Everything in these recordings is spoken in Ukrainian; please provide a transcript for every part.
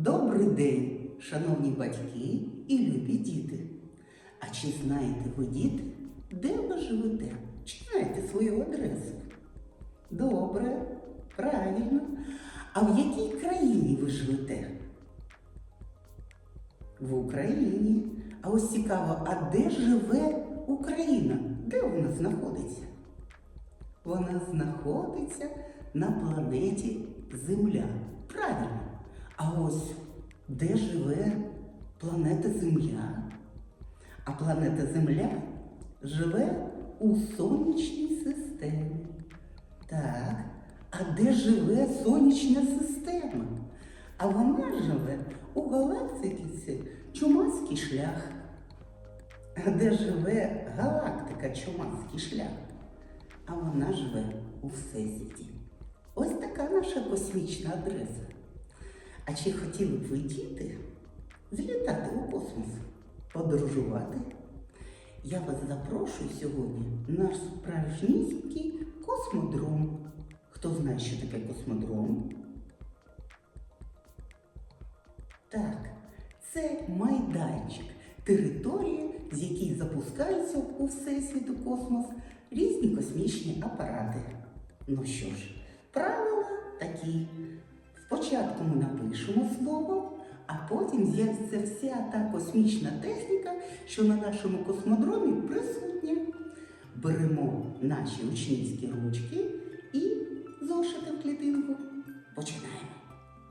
Добрий день, шановні батьки і любі діти. А чи знаєте ви, діти, де ви живете? Чи знаєте свою адресу? Добре, правильно. А в якій країні ви живете? В Україні. А ось цікаво, а де живе Україна? Де вона знаходиться? Вона знаходиться на планеті Земля. Правильно. А ось де живе планета Земля? А планета Земля живе у сонячній системі. Так, а де живе сонячна система? А вона живе у галактиці Чумацький шлях. А де живе галактика Чумацький шлях? А вона живе у Всесвіті. Ось така наша космічна адреса. А чи хотіли б ви діти злітати у космос, подорожувати? Я вас запрошую сьогодні на наш справжнісінький космодром. Хто знає, що таке космодром? Так, це майданчик, територія, з якої запускаються у Всесвіт у космос різні космічні апарати. Ну що ж, правила такі. Спочатку ми напишемо слово, а потім з'явиться вся та космічна техніка, що на нашому космодромі присутня. Беремо наші учнівські ручки і зошити в клітинку. Починаємо.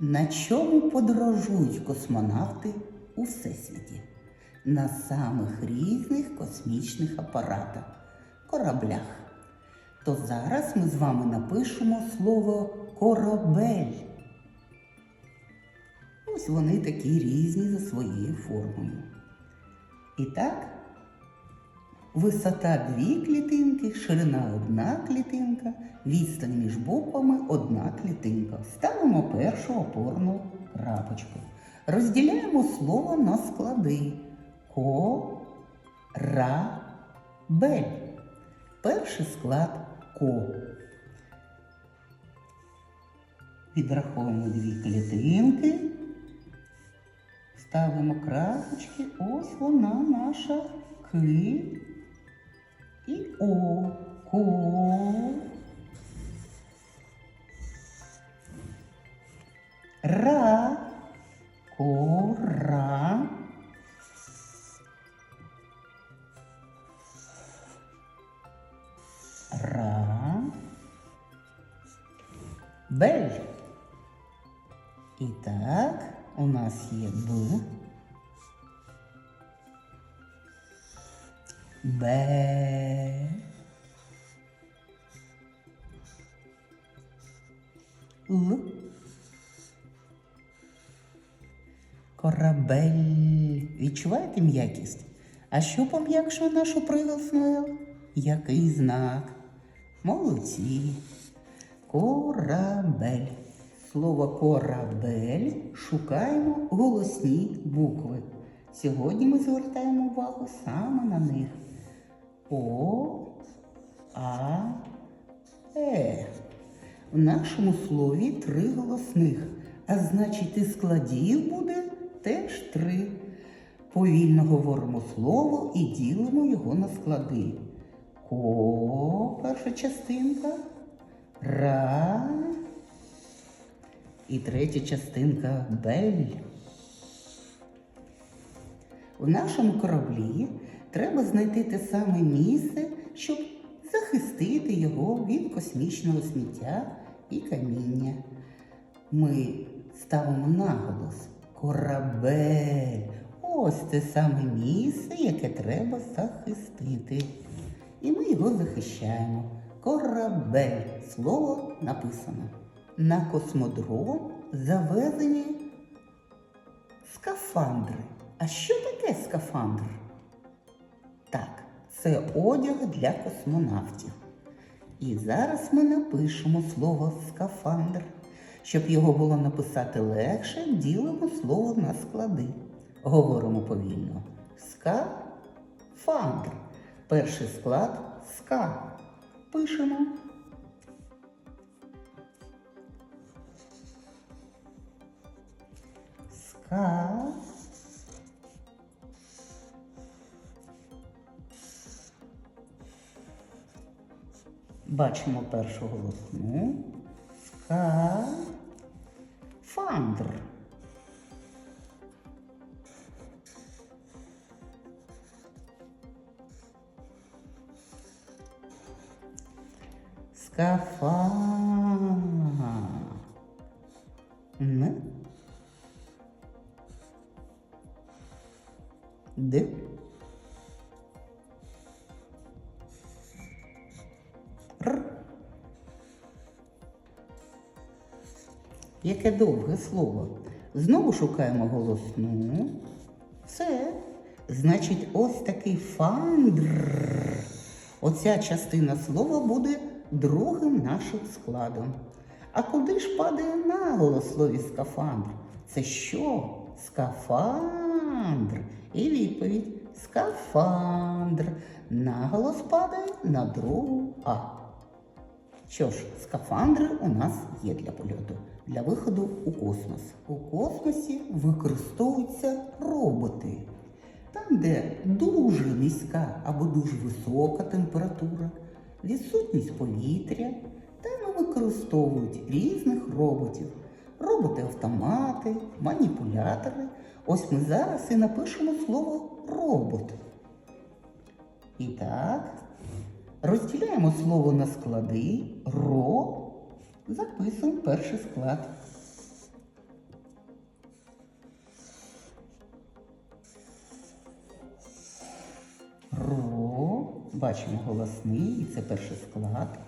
На чому подорожують космонавти у Всесвіті? На самих різних космічних апаратах, кораблях. То зараз ми з вами напишемо слово корабель. Ось вони такі різні за своєю формою. І так, висота дві клітинки, ширина одна клітинка, відстань між буквами одна клітинка. Ставимо першу опорну крапочку. Розділяємо слово на склади. Ко, ра. Перший склад ко. Відраховуємо дві клітинки. Ставимо крапочки. Ось вона наша К і О. Ко. Корабель. Відчуваєте м'якість? А що пом'якшує нашу приголосну Який знак? Молодці. Корабель. Слово корабель шукаємо голосні букви. Сьогодні ми звертаємо увагу саме на них. О, А, Е. В нашому слові три голосних, а значить і складів буде теж три. Повільно говоримо слово і ділимо його на склади. Ко, перша частинка. Ра. І третя частинка бель. У нашому кораблі треба знайти те саме місце, щоб захистити його від космічного сміття і каміння. Ми ставимо наголос корабель. Ось те саме місце, яке треба захистити. І ми його захищаємо. Корабель. Слово написано. На космодром завезені скафандри. А що таке скафандр? Так, це одяг для космонавтів. І зараз ми напишемо слово скафандр. Щоб його було написати легше, ділимо слово на склади. Говоримо повільно. Скафандр. Перший склад ска. Пишемо. Ска. Бачимо першу голосну. Ска. Фандр. Скафа. Н. Д. Р. Яке довге слово. Знову шукаємо голосну. Все. Значить, ось такий фандр. Оця частина слова буде другим нашим складом. А куди ж падає наголос слові скафандр? Це що? Скафандр. І відповідь скафандр. Наголос падає на другу А. Що ж, скафандри у нас є для польоту, для виходу у космос. У космосі використовуються роботи. Там, де дуже низька або дуже висока температура, відсутність повітря, там використовують різних роботів. Роботи-автомати, маніпулятори. Ось ми зараз і напишемо слово робот. І так, розділяємо слово на склади. Ро. Записуємо перший склад. Ро. Бачимо голосний, і це перший склад.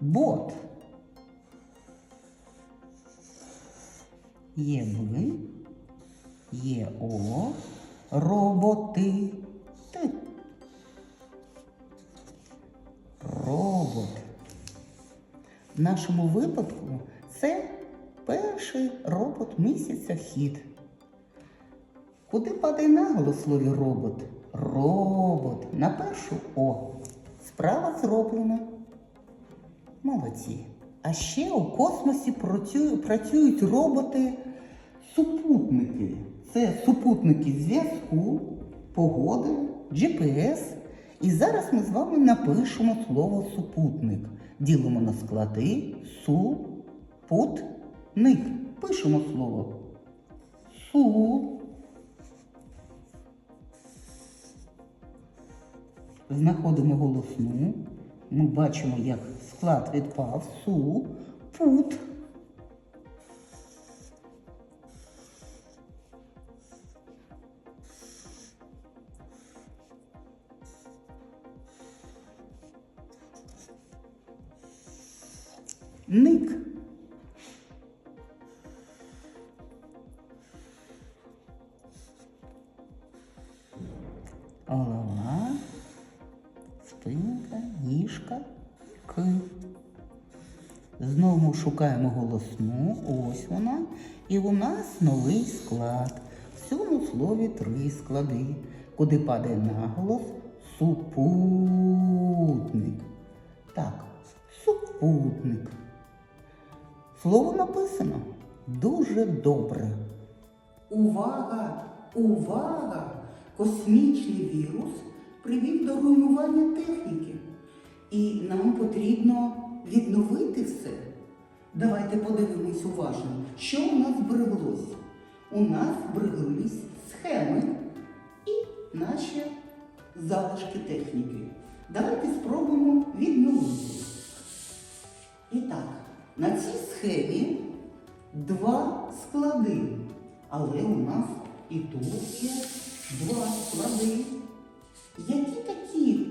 Бот. Є Б, є О, роботи. Т. В нашому випадку це перший робот місяця хід. Куди падає наголос слові робот? Робот. На першу О. Справа зроблена. Молодці. А ще у космосі працюють роботи-супутники. Це супутники зв'язку, погоди, GPS. І зараз ми з вами напишемо слово супутник. Ділимо на склади супутник. Пишемо слово су. Знаходимо голосну. Ми бачимо, як склад відпав су, пут. Шукаємо голосну, ось вона. І у нас новий склад. В цьому слові три склади, куди падає наголос супутник. Так, супутник. Слово написано дуже добре. Увага! Увага! Космічний вірус привів до руйнування техніки. І нам потрібно відновити все. Давайте подивимось уважно, що у нас збереглось. У нас збереглись схеми і наші залишки техніки. Давайте спробуємо відновити. І так, на цій схемі два склади. Але у нас і тут є два склади. Які такі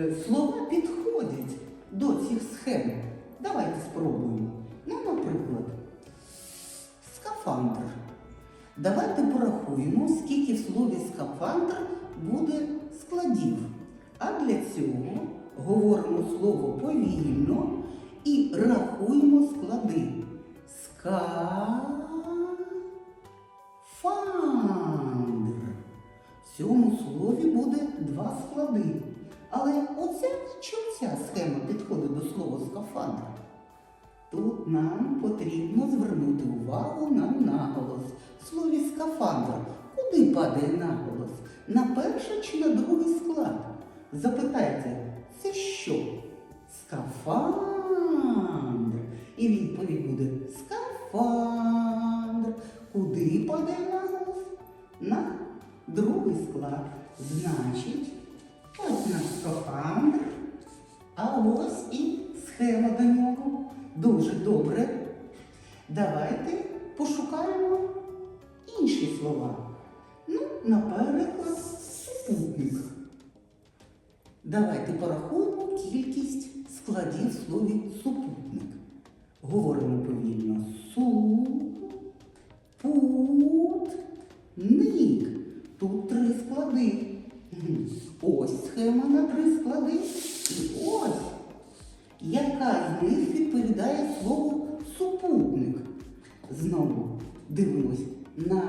е, слова підходять до цих схем? Давайте спробуємо. Ну, наприклад, скафандр. Давайте порахуємо, скільки в слові скафандр буде складів. А для цього говоримо слово повільно і рахуємо склади. Скафандр. В цьому слові буде два склади. Але оця чому ця схема підходить до слова скафандр? Тут нам потрібно звернути увагу на наголос. В слові скафандр. Куди падає наголос? На перший чи на другий склад? Запитайте, це що? Скафандр. І відповідь буде скафандр. Куди падає наголос? На другий склад. Значить, ось наш скафандр. А ось і схема до нього. Дуже добре. Давайте пошукаємо інші слова. Ну, наприклад, супутник. Давайте порахуємо кількість складів в слові супутник. Говоримо повільно. Супутник. Тут три склади. Ось схема на три склади. Яка з них відповідає слову супутник. Знову дивимось на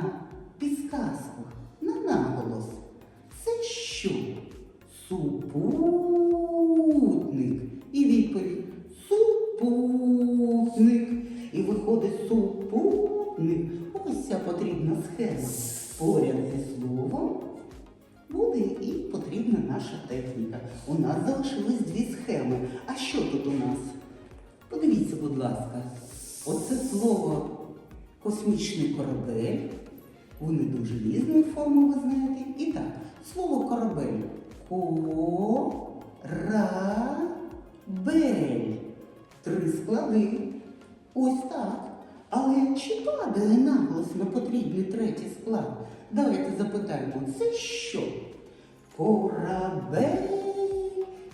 слово космічний корабель. Вони дуже різної форми, ви знаєте. І так, слово корабель. Корабель. Три склади. Ось так. Але чи падає наголос на потрібний третій склад? Давайте запитаємо, це що? Корабель.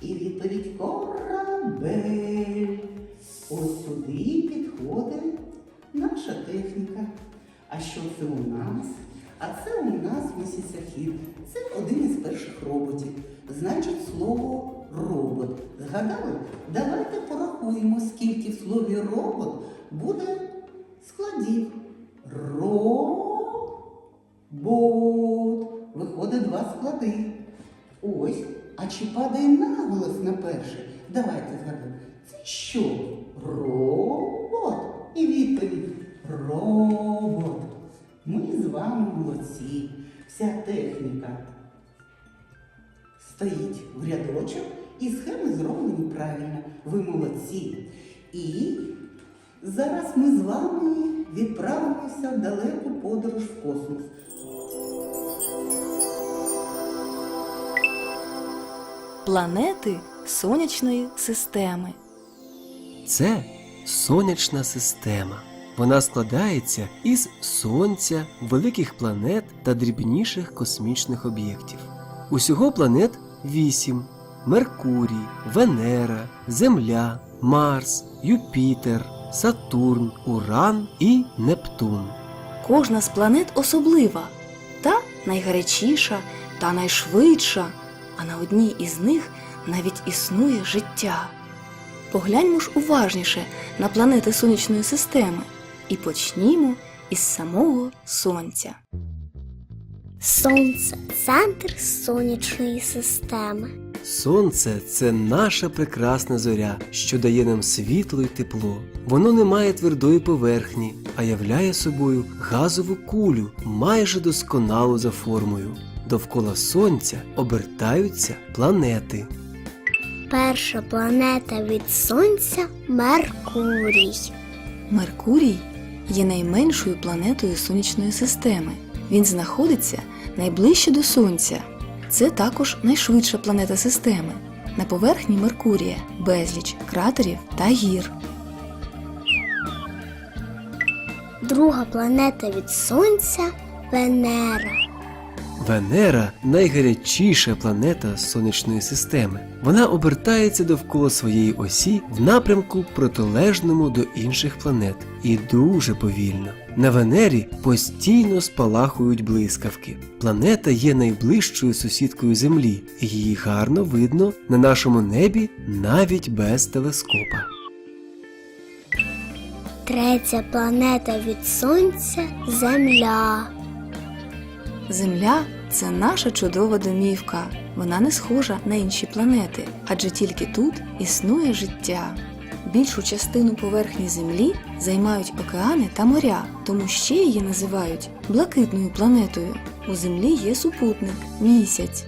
І відповідь корабель. Ось сюди підходить наша техніка. А що це у нас? А це у нас місяцехід. Це один із перших роботів. Значить, слово робот. Згадали? Давайте порахуємо, скільки в слові робот буде складів. Робот. Виходить два склади. Ось. А чи падає наголос на перший? Давайте згадаємо. Це що? Робот. І відповідь робот. Ми з вами молодці. Вся техніка стоїть в рядочок і схеми зроблені правильно. Ви молодці. І зараз ми з вами відправимося в далеку подорож в космос. Планети сонячної системи. Це сонячна система. Вона складається із сонця, великих планет та дрібніших космічних об'єктів. Усього планет вісім: Меркурій, Венера, Земля, Марс, Юпітер, Сатурн, Уран і Нептун. Кожна з планет особлива, та найгарячіша та найшвидша, а на одній із них навіть існує життя. Погляньмо ж уважніше на планети сонячної системи і почнімо із самого сонця. Сонце центр сонячної системи. Сонце це наша прекрасна зоря, що дає нам світло і тепло. Воно не має твердої поверхні, а являє собою газову кулю, майже досконалу за формою. Довкола сонця обертаються планети. Перша планета від Сонця Меркурій. Меркурій є найменшою планетою сонячної системи. Він знаходиться найближче до Сонця. Це також найшвидша планета системи. На поверхні Меркурія безліч кратерів та гір. Друга планета від Сонця Венера. Венера найгарячіша планета сонячної системи. Вона обертається довкола своєї осі в напрямку протилежному до інших планет і дуже повільно. На Венері постійно спалахують блискавки. Планета є найближчою сусідкою Землі, і її гарно видно на нашому небі навіть без телескопа. Третя планета від Сонця Земля. Земля це наша чудова домівка. Вона не схожа на інші планети, адже тільки тут існує життя. Більшу частину поверхні Землі займають океани та моря, тому ще її називають блакитною планетою. У Землі є супутник місяць.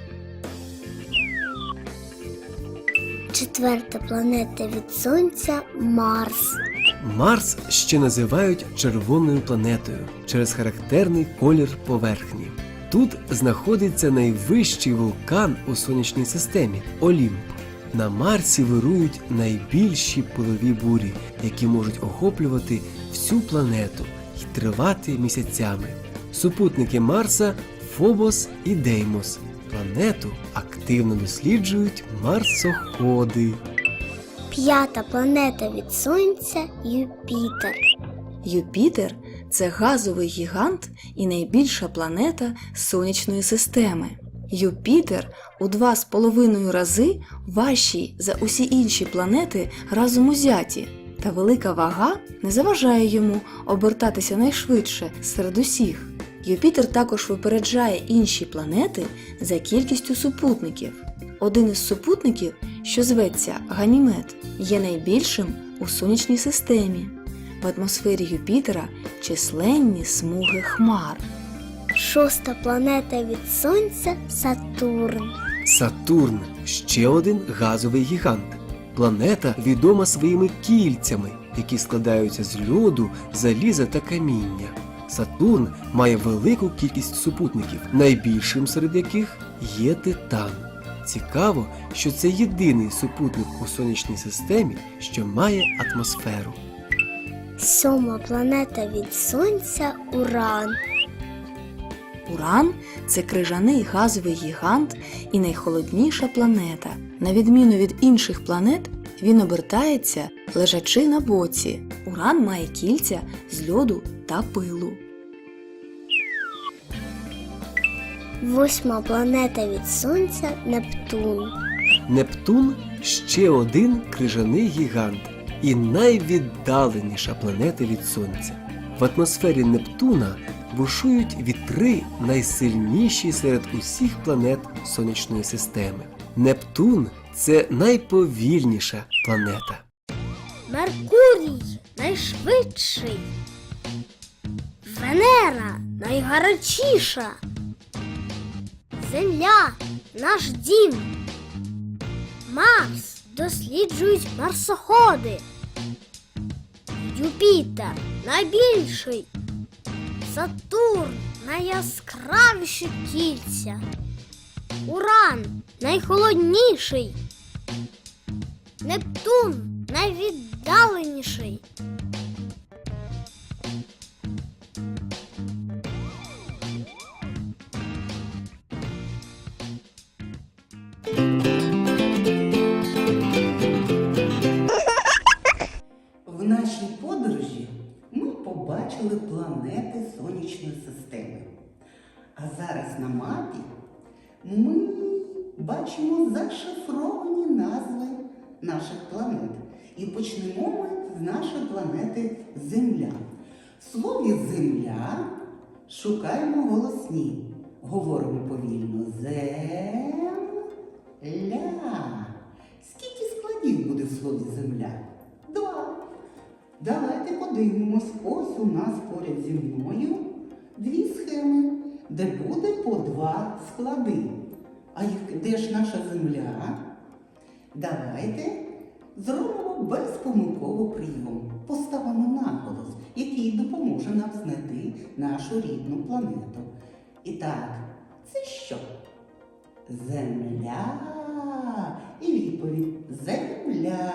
Четверта планета від Сонця Марс. Марс ще називають червоною планетою через характерний колір поверхні. Тут знаходиться найвищий вулкан у сонячній системі Олімп. На Марсі вирують найбільші пилові бурі, які можуть охоплювати всю планету і тривати місяцями. Супутники Марса Фобос і Деймос. Планету активно досліджують марсоходи. П'ята планета від Сонця Юпітер. Юпітер це газовий гігант і найбільша планета сонячної системи. Юпітер у два з половиною рази важчий за усі інші планети разом узяті, та велика вага не заважає йому обертатися найшвидше серед усіх. Юпітер також випереджає інші планети за кількістю супутників. Один із супутників, що зветься Ганімед, є найбільшим у сонячній системі. В атмосфері Юпітера численні смуги хмар. Шоста планета від Сонця Сатурн. Сатурн ще один газовий гігант. Планета відома своїми кільцями, які складаються з льоду, заліза та каміння. Сатурн має велику кількість супутників, найбільшим серед яких є Титан. Цікаво, що це єдиний супутник у сонячній системі, що має атмосферу. Сьома планета від Сонця Уран. Уран це крижаний газовий гігант і найхолодніша планета. На відміну від інших планет, він обертається лежачи на боці. Уран має кільця з льоду та пилу. Восьма планета від Сонця Нептун. Нептун ще один крижаний гігант і найвіддаленіша планета від Сонця. В атмосфері Нептуна бушують вітри найсильніші серед усіх планет сонячної системи. Нептун це найповільніша планета. Меркурій найшвидший. Венера найгарячіша. Земля наш дім. Марс досліджують марсоходи. Юпітер найбільший. Сатурн найяскравіші кільця. Уран найхолодніший. Нептун найвіддаленіший. Зараз на мапі ми бачимо зашифровані назви наших планет. І почнемо ми з нашої планети Земля. В слові Земля шукаємо голосні. Говоримо повільно Земля. Скільки складів буде в слові земля? Два. Давайте подивимось. Ось у нас поряд зі мною дві схеми, де буде по два склади. А де ж наша земля? Давайте зробимо безпомилковий прийом. Поставимо наголос, який допоможе нам знайти нашу рідну планету. І так, це що? Земля. І відповідь Земля.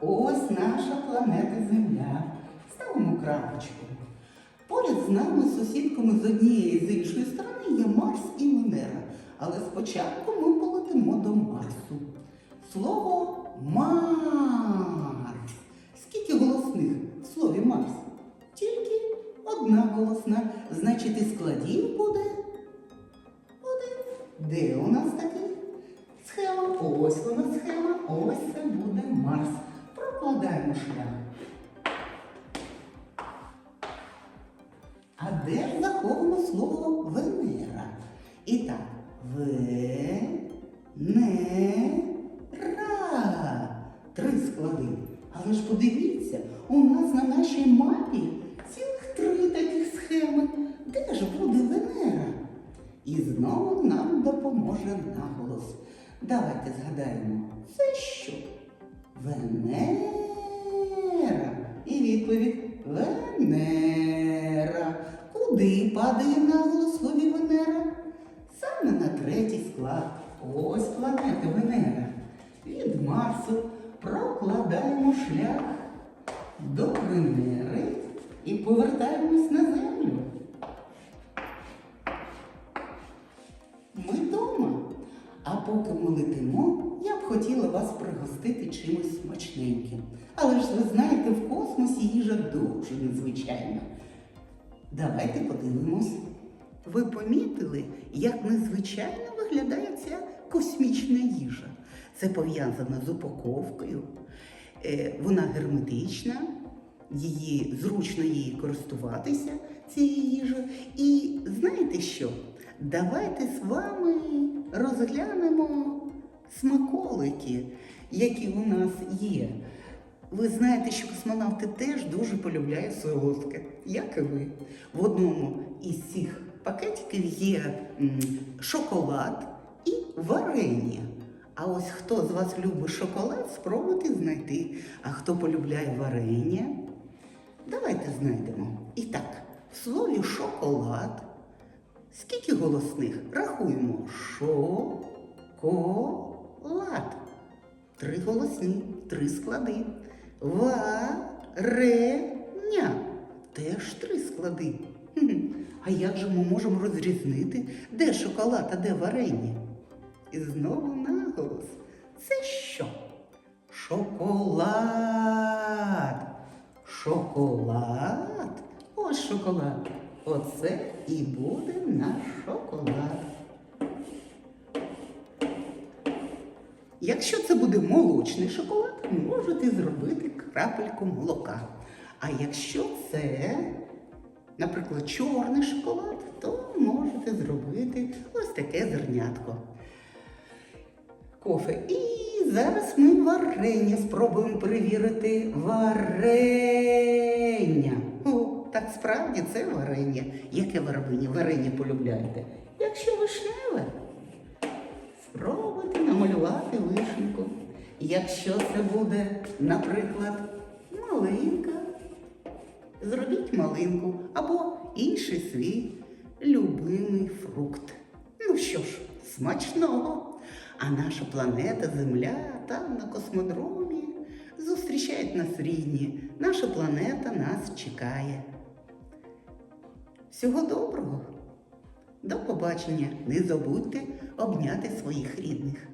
Ось наша планета Земля. Ставимо крапочку. Поряд з нами, сусідками з однієї і з іншої сторони, є Марс і Венера. Але спочатку ми полетимо до Марсу. Слово Марс. Скільки голосних в слові Марс? Тільки одна голосна. Значить, і складів буде один. Де у нас такий? Схема. Ось вона схема. Ось це буде Марс. Прокладаємо шлях. А де ж заховано слово Венера? І так, Венера. Три склади. Але ж подивіться, у нас на нашій мапі цілих три таких схеми. Де ж буде Венера? І знову нам допоможе наголос. Давайте згадаємо, це що? Венера. І відповідь Венера. Куди падає наголос слові Венера? Саме на третій склад. Ось планета Венера. Від Марсу прокладаємо шлях до Венери і повертаємось на Землю. Ми вдома. А поки ми летимо, я б хотіла вас пригостити чимось смачненьким. Але ж ви знаєте, в космосі їжа дуже незвичайна. Давайте подивимось. Ви помітили, як незвичайно виглядає ця космічна їжа? Це пов'язано з упаковкою. Е, Вона герметична, її зручно її користуватися, цією їжею. І знаєте що? Давайте з вами розглянемо смаколики, які у нас є. Ви знаєте, що космонавти теж дуже полюбляють солодке, як і ви. В одному із цих пакетиків є шоколад і варення. А ось хто з вас любить шоколад, спробуйте знайти. А хто полюбляє варення, давайте знайдемо. І так, в слові шоколад. Скільки голосних? Рахуємо. Шоколад. Три голосні, три склади. Варення. Теж три склади. А як же ми можемо розрізнити, де шоколад, а де варення? І знову наголос. Це що? Шоколад. Шоколад. Ось шоколад. Оце і буде наш шоколад. Якщо це буде молочний шоколад, можете зробити крапельку молока. А якщо це, наприклад, чорний шоколад, то можете зробити ось таке зернятко. Кофе. І зараз ми варення спробуємо перевірити варення. О, так справді це варення. Яке варення? Варення полюбляєте? Якщо вишневе, спробуйте Якщо це буде, наприклад, малинка, зробіть малинку або інший свій любимий фрукт. Ну що ж, смачного! А наша планета Земля там на космодромі зустрічають нас рідні. Наша планета нас чекає. Всього доброго! До побачення! Не забудьте обняти своїх рідних.